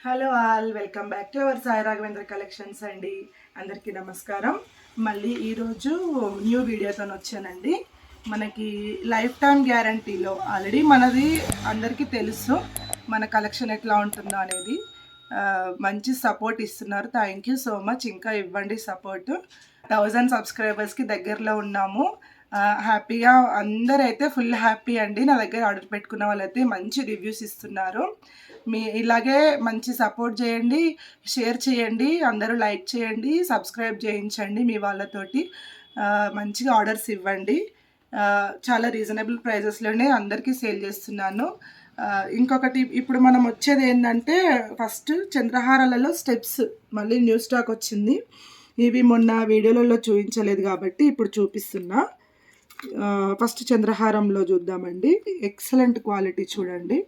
Hello all welcome back to our Sai Raghavendra collections అండి. అందరికీ నమస్కారం. మళ్ళీ ఈరోజు న్యూ వీడియోతో వచ్చానండి. మనకి లైఫ్ టైం గ్యారంటీలో ఆల్రెడీ మనది అందరికీ తెలుసు మన కలెక్షన్ ఎట్లా ఉంటుందో అనేది. మంచి సపోర్ట్ ఇస్తున్నారు. థ్యాంక్ యూ సో మచ్ ఇంకా ఇవ్వండి సపోర్ట్ థౌజండ్ సబ్స్క్రైబర్స్కి దగ్గరలో ఉన్నాము. హ్యాపీగా అందరైతే ఫుల్ హ్యాపీ అండి. నా దగ్గర ఆర్డర్ పెట్టుకున్న వాళ్ళైతే మంచి రివ్యూస్ ఇస్తున్నారు. మీ ఇలాగే మంచి సపోర్ట్ చేయండి షేర్ చేయండి అందరూ లైక్ చేయండి సబ్స్క్రైబ్ చేయించండి మీ వాళ్ళతోటి. మంచిగా ఆర్డర్స్ ఇవ్వండి. చాలా రీజనబుల్ ప్రైజెస్లోనే అందరికీ సేల్ చేస్తున్నాను. ఇంకొకటి ఇప్పుడు మనం వచ్చేది ఏంటంటే ఫస్ట్ చంద్రహారాలలో స్టెప్స్ మళ్ళీ న్యూ స్టాక్ వచ్చింది. ఇవి మొన్న వీడియోలలో చూపించలేదు కాబట్టి ఇప్పుడు చూపిస్తున్నా. ఫస్ట్ చంద్రహారంలో చూద్దామండి. ఎక్సలెంట్ క్వాలిటీ చూడండి.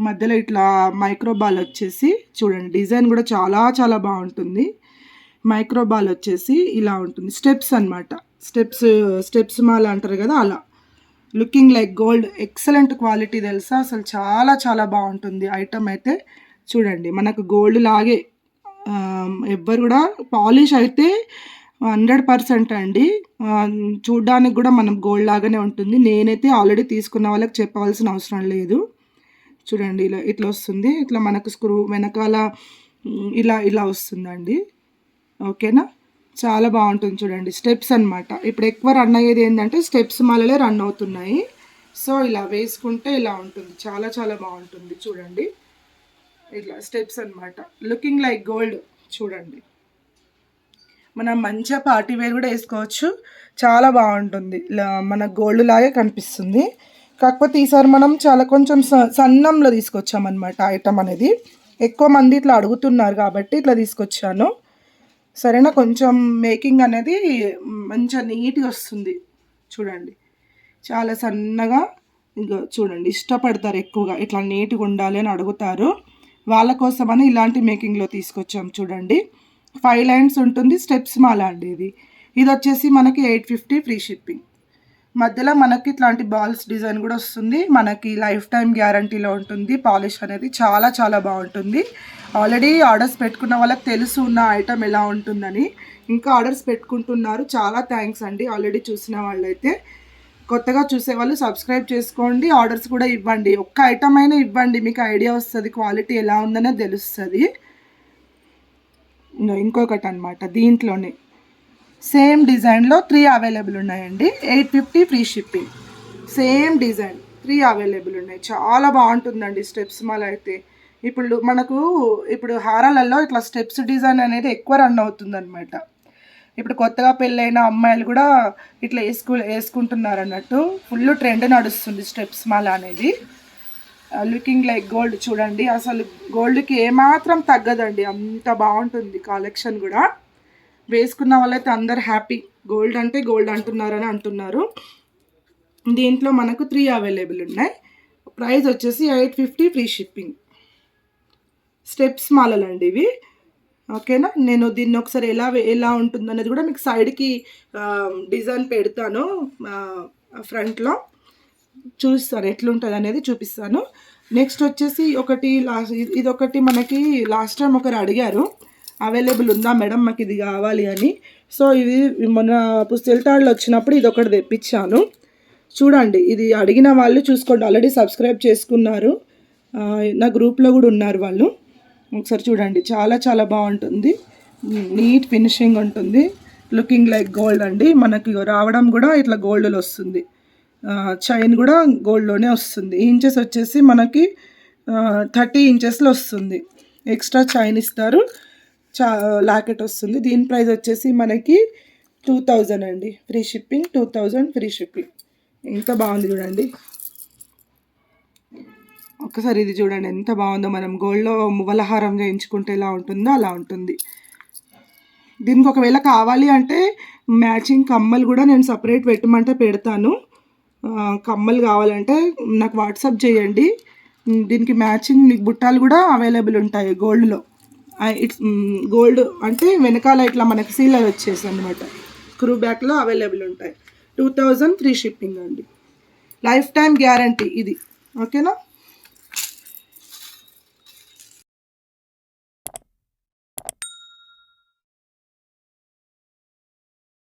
మధ్యలో ఇట్లా మైక్రోబాల్ వచ్చేసి చూడండి. డిజైన్ కూడా చాలా చాలా బాగుంటుంది. మైక్రోబాల్ వచ్చేసి ఇలా ఉంటుంది. స్టెప్స్ అన్నమాట. స్టెప్స్ స్టెప్స్ మాల అంటారు కదా అలా. Looking like gold excellent quality తెలుసా? అసలు చాలా చాలా బాగుంటుంది. ఐటమ్ అయితే చూడండి. మనకు గోల్డ్ లాగే ఎవ్వరు కూడా పాలిష్ అయితే హండ్రెడ్ పర్సెంట్ అండి. చూడ్డానికి కూడా మనం గోల్డ్ లాగానే ఉంటుంది. నేనైతే ఆల్రెడీ తీసుకున్న వాళ్ళకి చెప్పవలసిన అవసరం లేదు. చూడండి ఇలా ఇట్లా వస్తుంది. ఇట్లా మనకు స్క్రూ వెనకాల ఇలా ఇలా వస్తుందండి. ఓకేనా? చాలా బాగుంటుంది చూడండి. స్టెప్స్ అన్నమాట. ఇప్పుడు ఎక్కువ రన్ అయ్యేది ఏంటంటే స్టెప్స్ మళ్ళీ రన్ అవుతున్నాయి. సో ఇలా వేసుకుంటే ఇలా ఉంటుంది. చాలా చాలా బాగుంటుంది చూడండి. ఇట్లా స్టెప్స్ అన్నమాట. లుకింగ్ లైక్ గోల్డ్ చూడండి. మనం మంచిగా పార్టీ వేర్ కూడా వేసుకోవచ్చు. చాలా బాగుంటుంది. మన గోల్డ్ లాగే కనిపిస్తుంది. కాకపోతే ఈసారి మనం చాలా కొంచెం స- సన్నంలో తీసుకొచ్చామన్నమాట ఐటమ్ అనేది. ఎక్కువ మంది ఇట్లా అడుగుతున్నారు కాబట్టి ఇట్లా తీసుకొచ్చాను. సరేనా? కొంచెం మేకింగ్ అనేది మంచిగా నీట్గా వస్తుంది. చూడండి. చాలా సన్నగా ఇంకా చూడండి. ఇష్టపడతారు ఎక్కువగా. ఇట్లా నీట్గా ఉండాలి అని అడుగుతారు. వాళ్ళ కోసమని ఇలాంటి మేకింగ్లో తీసుకొచ్చాం చూడండి. ఫైవ్ లైన్స్ ఉంటుంది స్టెప్స్ మాల అండి ఇది ఇది వచ్చేసి మనకి ఎయిట్ ఫిఫ్టీ ఫ్రీ షిప్పింగ్. మధ్యలో మనకి ఇట్లాంటి బాల్స్ డిజైన్ కూడా వస్తుంది. మనకి లైఫ్ టైం గ్యారంటీలో ఉంటుంది. పాలిష్ అనేది చాలా చాలా బాగుంటుంది. ఆల్రెడీ ఆర్డర్స్ పెట్టుకున్న వాళ్ళకి తెలుసు ఉన్న ఐటమ్ ఎలా ఉంటుందని. ఇంకా ఆర్డర్స్ పెట్టుకుంటున్నారు. చాలా థ్యాంక్స్ అండి ఆల్రెడీ చూసిన వాళ్ళైతే. కొత్తగా చూసే వాళ్ళు సబ్స్క్రైబ్ చేసుకోండి. ఆర్డర్స్ కూడా ఇవ్వండి. ఒక్క ఐటమ్ అయినా ఇవ్వండి. మీకు ఐడియా వస్తుంది క్వాలిటీ ఎలా ఉందనే తెలుస్తుంది. ఇంకొకటి అనమాట దీంట్లోనే. సేమ్ డిజైన్లో త్రీ అవైలబుల్ ఉన్నాయండి. Eight fifty free shipping. Same design three available ఉన్నాయి. చాలా బాగుంటుందండి స్టెప్స్ మాల అయితే. ఇప్పుడు మనకు ఇప్పుడు హారాలలో ఇట్లా స్టెప్స్ డిజైన్ అనేది ఎక్కువ రన్ అవుతుందనమాట ఇప్పుడు కొత్తగా పెళ్ళైన అమ్మాయిలు కూడా ఇట్లా వేసుకు వేసుకుంటున్నారు అన్నట్టు ఫుల్ ట్రెండ్ నడుస్తుంది స్టెప్స్ మాల అనేది. లుకింగ్ లైక్ గోల్డ్ చూడండి. అసలు గోల్డ్కి ఏమాత్రం తగ్గదండి. అంత బాగుంటుంది కలెక్షన్ కూడా. వేసుకున్న వాళ్ళైతే అందరు హ్యాపీ గోల్డ్ అంటే గోల్డ్ అంటున్నారని అంటున్నారు. దీంట్లో మనకు త్రీ అవైలబుల్ ఉన్నాయి. ప్రైస్ వచ్చేసి eight fifty free shipping steps మాలలండి ఇవి. ఓకేనా? నేను దీన్ని ఒకసారి ఎలా ఎలా ఉంటుందనేది కూడా మీకు సైడ్కి డిజైన్ um, పెడతాను uh, ఫ్రంట్లో చూపిస్తాను ఎట్లుంటుంది అనేది చూపిస్తాను. నెక్స్ట్ వచ్చేసి ఒకటి లాస్ట్ ఇది ఒకటి మనకి లాస్ట్ టైం ఒకరు అడిగారు అవైలబుల్ ఉందా మేడం? మాకు ఇది కావాలి అని. సో ఇది మన పుస్తెల్తాళ్ళు వచ్చినప్పుడు ఇది ఒకటి తెప్పించాను. చూడండి ఇది అడిగిన వాళ్ళు చూసుకోండి. ఆల్రెడీ సబ్స్క్రైబ్ చేసుకున్నారు. నా గ్రూప్లో కూడా ఉన్నారు వాళ్ళు. ఒకసారి చూడండి చాలా చాలా బాగుంటుంది. నీట్ ఫినిషింగ్ ఉంటుంది. లుకింగ్ లైక్ గోల్డ్ అండి. మనకి రావడం కూడా ఇట్లా గోల్డ్లో వస్తుంది. చైన్ కూడా గోల్డ్లోనే వస్తుంది. ఇంచెస్ వచ్చేసి మనకి థర్టీ ఇంచెస్లో వస్తుంది. ఎక్స్ట్రా చైన్ ఇస్తారు. చా లాకెట్ వస్తుంది. దీని ప్రైస్ వచ్చేసి మనకి టూ థౌజండ్ అండి. Free shipping two thousand free shipping. ఎంత బాగుంది చూడండి. ఒక్కసారి ఇది చూడండి. ఎంత బాగుందో మనం గోల్డ్లో మువ్వలహారం చేయించుకుంటే ఎలా ఉంటుందో అలా ఉంటుంది. దీనికి ఒకవేళ కావాలి అంటే మ్యాచింగ్ కమ్మలు కూడా నేను సపరేట్ పెట్టమంటే పెడతాను. కమ్మలు కావాలంటే నాకు వాట్సాప్ చేయండి. దీనికి మ్యాచింగ్ మీకు బుట్టాలు కూడా అవైలబుల్ ఉంటాయి గోల్డ్లో. ఇట్స్ గోల్డ్ అంటే వెనకాల ఇట్లా మనకి సీలర్ వచ్చేసి అనమాట క్రూ బ్యాక్లో అవైలబుల్ ఉంటాయి. టూ థౌజండ్ ఫ్రీ షిప్పింగ్ అండి. లైఫ్ టైం గ్యారంటీ ఇది. ఓకేనా?